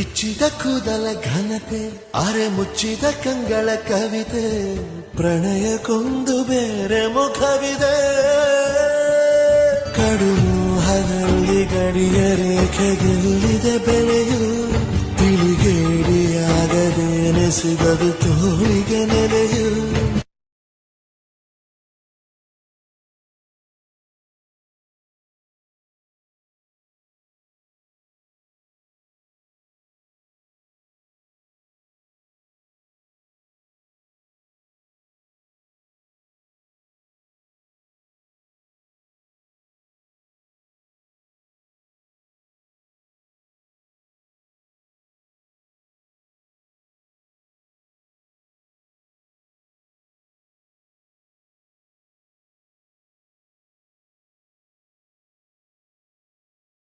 ಬಿಚ್ಚಿದ ಕೂದಲ ಘನತೆ, ಅರೆ ಮುಚ್ಚಿದ ಕಂಗಳ ಕವಿತೆ ಪ್ರಣಯಕ್ಕೊಂದು ಬೇರೆ ಮುಖವಿದೆ. ಕಡುಮು ಹಗಲ್ಲಿ ಗಡಿಯ ರೇಖೆಗೆಲ್ಲಿದೆ ಬೆಲೆಯು ತಿಳಿಗೇಡಿಯಾಗದೇನೆ ಸಿಗದು ತೋಳಿಗೆ ನೆಲೆಯು.